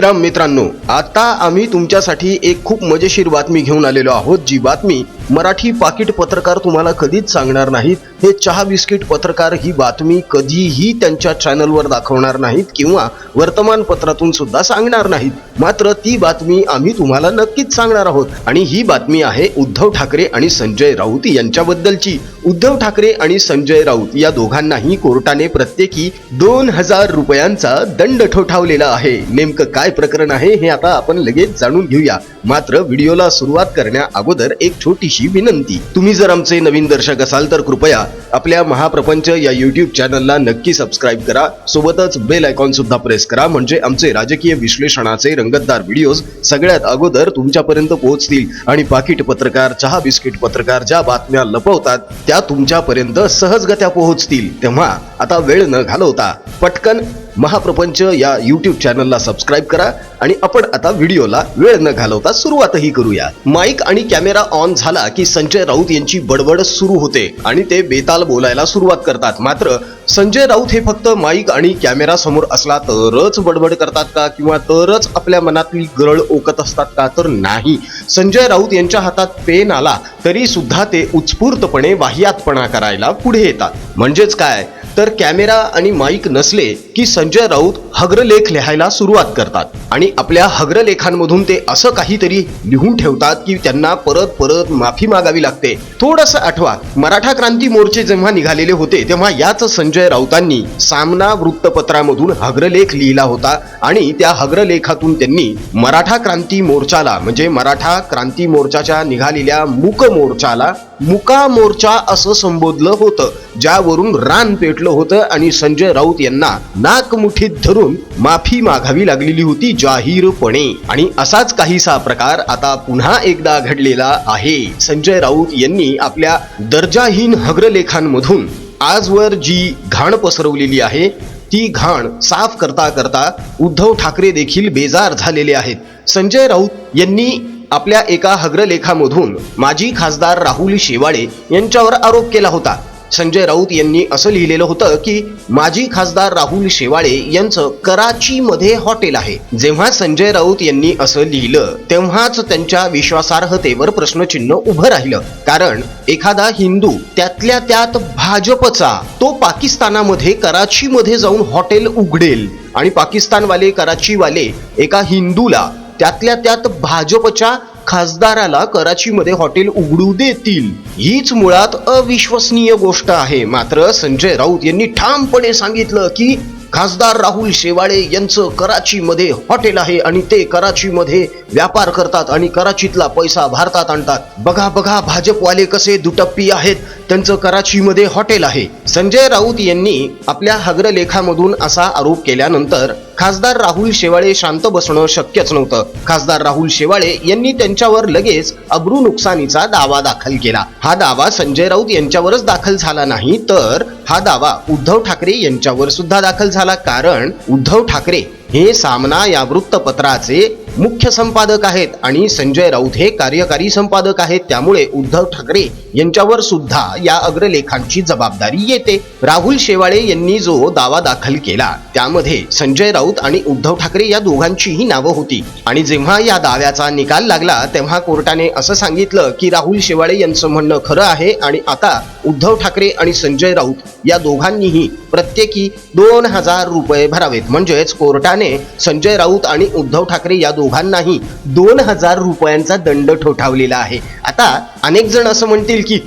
मित्रांनो आता आम्ही तुमच्यासाठी एक खूप मजेशीर बातमी घेऊन आलेलो आहोत जी बातमी मराठी पाकिट पत्रकार तुम्हाला कधीच सांगणार नाहीत. हे चहा बिस्किट पत्रकार ही बातमी कधीही त्यांच्या चॅनलवर दाखवणार नाहीत किंवा वर्तमानपत्रातून सुद्धा सांगणार नाहीत. मात्र ती बातमी आम्ही तुम्हाला नक्कीच सांगणार आहोत. आणि ही बातमी आहे उद्धव ठाकरे आणि संजय राऊत यांच्याबद्दलची. उद्धव ठाकरे आणि संजय राऊत या दोघांनाही कोर्टाने प्रत्येकी दोन हजार रुपयांचा दंड ठोठावलेला आहे. नेमकं काय प्रकरण आहे हे आता आपण लगेच जाणून घेऊया. मात्र व्हिडिओला सुरुवात करण्या अगोदर एक छोटीशी विनंती. तुम्ही जर आमचे नवीन दर्शक असाल तर कृपया आपल्या महाप्रपंच या युट्यूब चॅनलला नक्की सबस्क्राईब करा. सोबतच बेल आयकॉन सुद्धा प्रेस करा. म्हणजे आमचे राजकीय विश्लेषणाचे रंगतदार व्हिडिओज सगळ्यात अगोदर तुमच्यापर्यंत पोहोचतील. आणि पाकिट पत्रकार चहा बिस्किट पत्रकार ज्या बातम्या लपवतात त्या तुमच्यापर्यंत सहजगत्या पोहोचतील. तेव्हा आता वेळ न घालवता पटकन महाप्रपंच या युट्यूब चॅनलला सबस्क्राईब करा. आणि आपण आता व्हिडिओला वेळ न घालवता सुरुवातही करूया. माईक आणि कॅमेरा ऑन झाला की संजय राऊत यांची बडबड सुरू होते आणि ते बेताल बोलायला सुरुवात करतात. मात्र संजय राऊत हे फक्त माईक आणि कॅमेरा समोर असला तरच बडबड करतात का किंवा तरच आपल्या मनातली गरळ ओकत असतात का तर नाही. संजय राऊत यांच्या हातात पेन आला तरी सुद्धा ते उत्स्फूर्तपणे वाह्यातपणा करायला पुढे येतात. म्हणजेच काय? तर कॅमेरा आणि माईक नसले की संजय राऊत हग्रलेख लिहायला सुरुवात करतात. आणि आपल्या हग्रलेखांमधून ते असं काहीतरी लिहून ठेवतात की त्यांना परत परत माफी मागावी लागते. थोडस आठवा मराठा क्रांती मोर्चे जेव्हा निघालेले होते तेव्हा याच संजय राऊतांनी सामना वृत्तपत्रामधून हग्रलेख लिहिला होता आणि त्या हग्रलेखातून त्यांनी मराठा क्रांती मोर्चाला म्हणजे मराठा क्रांती मोर्चाच्या निघालेल्या मूक मोर्चाला मुका मोर्चा असं संबोधलं होतं ज्यावरून रान म्हटलं होतं आणि संजय राऊत यांना नाकमुठीत धरून माफी मागावी लागलेली होती जाहीरपणे. आणि असाच काहीसा प्रकार आता पुन्हा एकदा घडलेला आहे. संजय राऊत यांनी आपल्या दर्जाहीन हग्रलेखांमधून आजवर जी घाण पसरवलेली आहे ती घाण साफ करता करता उद्धव ठाकरे देखील बेजार झालेले आहेत. संजय राऊत यांनी आपल्या एका हग्रलेखामधून माजी खासदार राहुल शेवाळे यांच्यावर आरोप केला होता. संजय राऊत यांनी असं लिहिलेलं होतं की माजी खासदार राहुल शेवाळे यांचं कराचीमध्ये हॉटेल आहे. जेव्हा संजय राऊत यांनी असं लिहिलं तेव्हाच त्यांच्या विश्वासार्हतेवर प्रश्नचिन्ह उभं राहिलं. कारण एखादा हिंदू त्यातल्या त्यात भाजपचा तो पाकिस्तानामध्ये कराचीमध्ये जाऊन हॉटेल उघडेल आणि पाकिस्तानवाले कराचीवाले एका हिंदूला त्यातल्या त्यात भाजपच्या खासदाराला कराचीमध्ये हॉटेल उघडू देतील. हीच मुळात अविश्वसनीय गोष्ट आहे. मात्र संजय राऊत यांनी ठामपणे सांगितलं की खासदार राहुल शेवाळे यांचं कराचीमध्ये हॉटेल आहे आणि ते कराचीमध्ये व्यापार करतात आणि कराचीतला पैसा भारतात आणतात. बघा बघा भाजपवाले कसे दुटप्पी आहेत. त्यांचं कराचीमध्ये हॉटेल आहे. संजय राऊत यांनी आपल्या हग्रलेखामधून असा आरोप केल्यानंतर खासदार राहुल शेवाळे शांत बसणं शक्यच नव्हतं. खासदार राहुल शेवाळे यांनी त्यांच्यावर लगेच अब्रू नुकसानीचा दावा दाखल केला. हा दावा संजय राऊत यांच्यावरच दाखल झाला नाही तर हा दावा उद्धव ठाकरे यांच्यावर सुद्धा दाखल झाला. कारण उद्धव ठाकरे हे सामना या वृत्तपत्राचे मुख्य संपादक आहेत आणि संजय राऊत हे कार्यकारी संपादक आहेत. त्यामुळे उद्धव ठाकरे यांच्यावर सुद्धा या अग्रलेखांची जबाबदारी येते. राहुल शेवाळे यांनी जो दावा दाखल केला त्यामध्ये संजय राऊत आणि उद्धव ठाकरे या दोघांचीही नावं होती. आणि जेव्हा या दाव्याचा निकाल लागला तेव्हा कोर्टाने असं सांगितलं की राहुल शेवाळे यांचं म्हणणं खरं आहे आणि आता उद्धव ठाकरे आणि संजय राऊत या दोघांनीही प्रत्येकी दोन हजार रुपये भरावेत. म्हणजेच कोर्टाने संजय राऊत आणि उद्धव ठाकरे या दोघांनाही दोन हजार रुपयांचा दंड ठोठावलेला आहे. आता अनेक जण असं म्हणतील की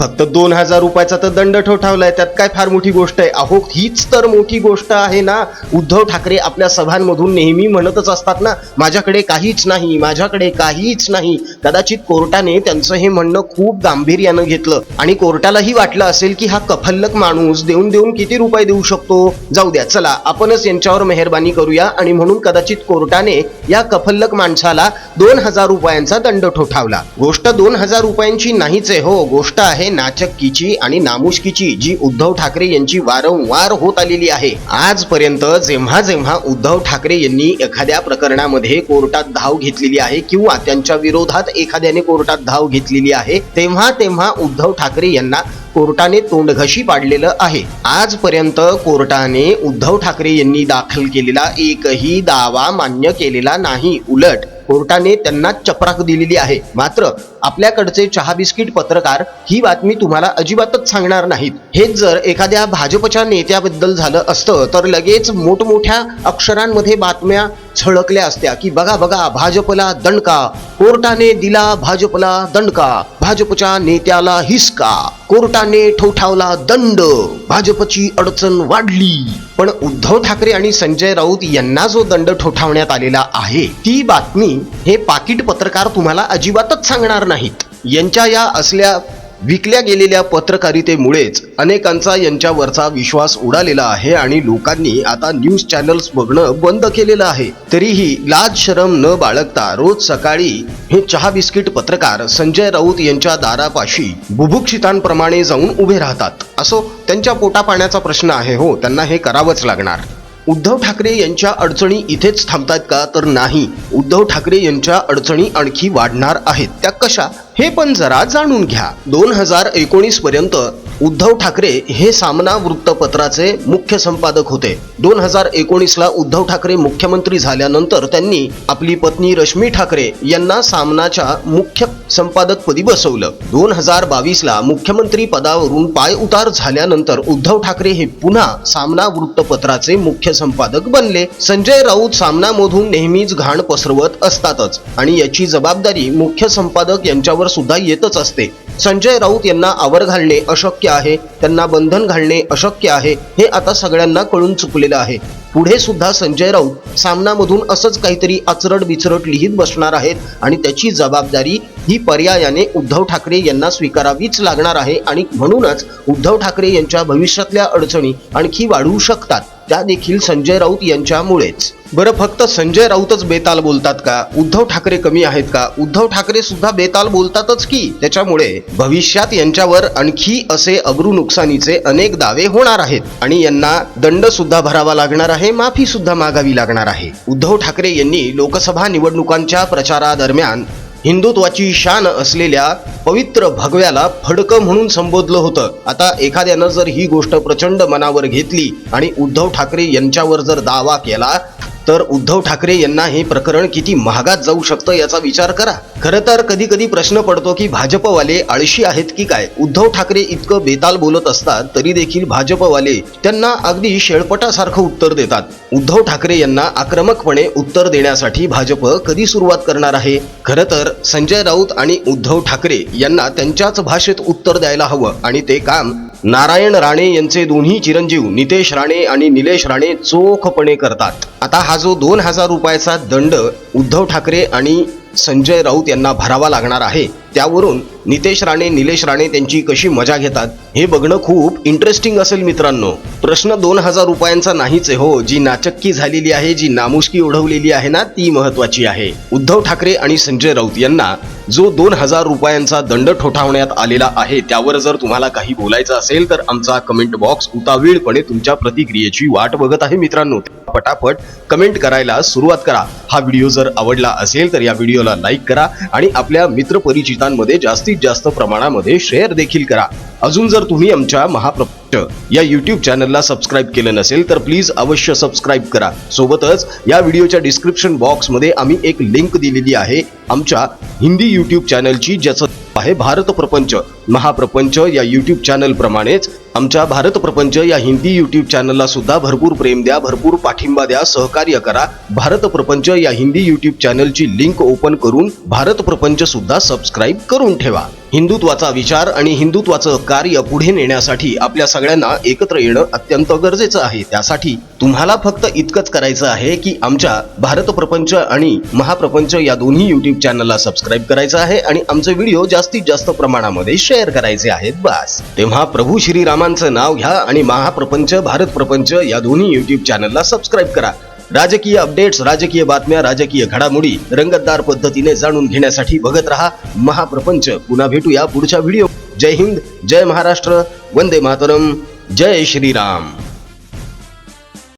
फक्त दोन हजार रुपयाचा तर दंड ठोठावलाय. त्यात काय फार मोठी गोष्ट आहे? अहो हीच तर मोठी गोष्ट आहे ना. उद्धव ठाकरे आपल्या सभांमधून नेहमी म्हणतच असतात ना माझ्याकडे काहीच नाही माझ्याकडे काहीच नाही. कदाचित कोर्टाने त्यांचं हे म्हणणं खूप गांभीर्यानं घेतलं. आणि कोर्टालाही वाटलं असेल की हा कफल्लक माणूस देऊन देऊन किती रुपये देऊ शकतो? जाऊ द्या चला आपणच यांच्यावर मेहरबानी करूया आणि म्हणून कदाचित कोर्टाने या कफल्लक माणसाला दोन हजार रुपयांचा दंड ठोठावला. गोष्ट दोन हजार रुपयांची नाहीच आहे हो. गोष्ट आहे नाचक्कीची आणि नामुष्कीची जी उद्धव ठाकरे यांची वारंवार होत आलेली आहे. आजपर्यंत जेव्हा जेव्हा उद्धव ठाकरे यांनी एखाद्या प्रकरणामध्ये कोर्टात धाव घेतलेली आहे किंवा त्यांच्या विरोधात एखाद्याने कोर्टात धाव घेतलेली आहे तेव्हा तेव्हा उद्धव ठाकरे यांना कोर्टाने तोंडघशी पाडलेलं आहे. आजपर्यंत कोर्टाने उद्धव ठाकरे यांनी दाखल केलेला एकही दावा मान्य केलेला नाही. उलट कोर्टाने त्यांना चपराक दिलेली आहे. मात्र आपल्याकडचे चहा बिस्किट पत्रकार ही बातमी तुम्हाला अजिबातच सांगणार नाहीत. हेच जर एखाद्या भाजपच्या नेत्याबद्दल झालं असतं तर लगेच मोठमोठ्या अक्षरांमध्ये बातम्या झळकल्या असत्या की बघा बघा भाजपला दणका. कोर्टाने दिला भाजपला दणका. भाजपच्या नेत्याला हिसका. कोर्टाने ठोठावला दंड. भाजपची अडचण वाढली. पण उद्धव ठाकरे आणि संजय राऊत यांना जो दंड ठोठावण्यात आलेला आहे ती बातमी हे पाकिट पत्रकार तुम्हाला अजिबातच सांगणार नाहीत. यांच्या या असल्या विकल्या गेलेल्या पत्रकारितेमुळेच अनेकांचा यांच्यावरचा विश्वास उडालेला आहे आणि लोकांनी आता न्यूज चॅनल्स बघणं बंद केलेलं आहे. तरीही लाज शरम न बाळगता रोज सकाळी हे चहा बिस्किट पत्रकार संजय राऊत यांच्या दारापाशी बुभुक्षितांप्रमाणे जाऊन उभे राहतात. असो त्यांच्या पोटापाण्याचा प्रश्न आहे हो त्यांना हे करावंच लागणार. उद्धव ठाकरे यांच्या अडचणी इथेच थांबतात का? तर नाही. उद्धव ठाकरे यांच्या अडचणी आणखी वाढणार आहेत. त्या कशा? हे पण जरा जाणून घ्या. दोन हजार एकोणीस पर्यंत उद्धव ठाकरे हे सामना वृत्तपत्राचे मुख्य संपादक होते. दोन हजार एकोणीसला उद्धव ठाकरे मुख्यमंत्री झाल्यानंतर त्यांनी आपली पत्नी रश्मी ठाकरे यांना सामनाच्या मुख्य संपादकपदी बसवलं. दोन हजार बावीसला मुख्यमंत्री पदावरून पाय उतार झाल्यानंतर उद्धव ठाकरे हे पुन्हा सामना वृत्तपत्राचे मुख्य संपादक बनले. संजय राऊत सामनामधून नेहमीच घाण पसरवत असतातच आणि याची जबाबदारी मुख्य संपादक यांच्यावर सुद्धा येतच असते. संजय राऊत यांना आवर घालणे अशक्य आहे त्यांना बंधन घालणे अशक्य आहे हे आता सगळ्यांना कळून चुकलेलं आहे. पुढे सुद्धा संजय राऊत सामनामधून असंच काहीतरी आचरड बिचरट लिहित बसणार आहेत आणि त्याची जबाबदारी ही पर्यायाने उद्धव ठाकरे यांना स्वीकारावीच लागणार आहे आणि म्हणूनच उद्धव ठाकरे यांच्या भविष्यातल्या अडचणी आणखी वाढवू शकतात. त्या देखील संजय राऊत यांच्यामुळेच. बरं फक्त संजय राऊतच बेताल बोलतात का? उद्धव ठाकरे कमी आहेत का? उद्धव ठाकरे सुद्धा बेताल बोलतातच की. त्याच्यामुळे भविष्यात यांच्यावर आणखी असे अब्रू नुकसानीचे अनेक दावे होणार आहेत. आणि यांना दंड सुद्धा भरावा लागणार आहे माफी सुद्धा मागावी लागणार आहे. उद्धव ठाकरे यांनी लोकसभा निवडणुकांच्या प्रचारादरम्यान हिंदुत्वाची शान असलेल्या पवित्र भगव्याला फडकं म्हणून संबोधलं होतं. आता एखाद्यानं जर ही गोष्ट प्रचंड मनावर घेतली आणि उद्धव ठाकरे यांच्यावर जर दावा केला तर उद्धव ठाकरे यांना हे प्रकरण किती महागात जाऊ शकतं याचा विचार करा. खरं तर कधी कधी प्रश्न पडतो की भाजपवाले आळशी आहेत की काय? उद्धव ठाकरे इतकं बेताल बोलत असतात तरी देखील भाजपवाले त्यांना अगदी शेळपटासारखं उत्तर देतात. उद्धव ठाकरे यांना आक्रमकपणे उत्तर देण्यासाठी भाजप कधी सुरुवात करणार आहे? खरं तर संजय राऊत आणि उद्धव ठाकरे यांना त्यांच्याच भाषेत उत्तर द्यायला हवं आणि ते काम नारायण राणे यांचे दोन्ही चिरंजीव नितेश राणे आणि निलेश राणे चोखपणे करतात. आता हा जो दोन हजार रुपयाचा दंड उद्धव ठाकरे आणि संजय राऊत यांना भरावा लागणार आहे त्यावरून नितेश राणे निलेश राणे त्यांची कशी मजा घेतात हे बघणं खूप इंटरेस्टिंग असेल मित्रांनो. प्रश्न दोन हजार रुपयांचा नाहीच आहे हो. जी नाचक्की झालेली आहे जी नामुष्की ओढवलेली आहे ना ती महत्वाची आहे. उद्धव ठाकरे आणि संजय राऊत यांना जो दोन हजार रुपयांचा दंड ठोठावण्यात आलेला आहे त्यावर जर तुम्हाला काही बोलायचं असेल तर आमचा कमेंट बॉक्स उतावीळपणे तुमच्या प्रतिक्रियेची वाट बघत आहे मित्रांनो. पटापट कमेंट करायला सुरुवात करा. हा व्हिडिओ जर आवडला असेल तर या व्हिडिओला लाईक करा आणि आपल्या मित्रपरिचितांमध्ये जास्तीत जास्त प्रमाणामध्ये शेअर देखील करा. अजून जर तुम्ही आमच्या महाप्रपंच या युट्यूब चॅनलला सबस्क्राईब केलं नसेल तर प्लीज अवश्य सबस्क्राईब करा. सोबतच या व्हिडिओच्या डिस्क्रिप्शन बॉक्समध्ये आम्ही एक लिंक दिलेली आहे आमच्या हिंदी युट्यूब चॅनलची ज्याचं आहे भारत प्रपंच. महाप्रपंच या युट्यूब चॅनल प्रमाणेच आमच्या भारत प्रपंच या हिंदी युट्यूब चॅनलला सुद्धा भरपूर प्रेम द्या भरपूर पाठिंबा द्या सहकार्य करा. भारत प्रपंच या हिंदी युट्यूब चॅनलची लिंक ओपन करून भारत प्रपंच सुद्धा सबस्क्राईब करून ठेवा. हिंदुत्वाचा विचार आणि हिंदुत्वाचं कार्य पुढे नेण्यासाठी आपल्या सगळ्यांना एकत्र येणं अत्यंत गरजेचं आहे. त्यासाठी तुम्हाला फक्त इतकंच करायचं आहे की आमच्या भारत प्रपंच आणि महाप्रपंच या दोन्ही युट्यूब चॅनलला सबस्क्राईब करायचं आहे आणि आमचे व्हिडिओ जास्तीत जास्त प्रमाणामध्ये शेअर करायचे आहेत बस. तेव्हा प्रभू श्रीरामांचं नाव घ्या आणि महाप्रपंच भारत प्रपंच या दोन्ही युट्यूब चॅनलला सबस्क्राईब करा. राजकीय अपडेट्स राजकीय बातम्या राजकीय घडामोडी रंगतदार पद्धतीने जाणून घेण्यासाठी बघत रहा महाप्रपंच. पुन्हा भेटूया पुढच्या व्हिडिओ जय हिंद जय महाराष्ट्र वंदे मातरम जय श्रीराम.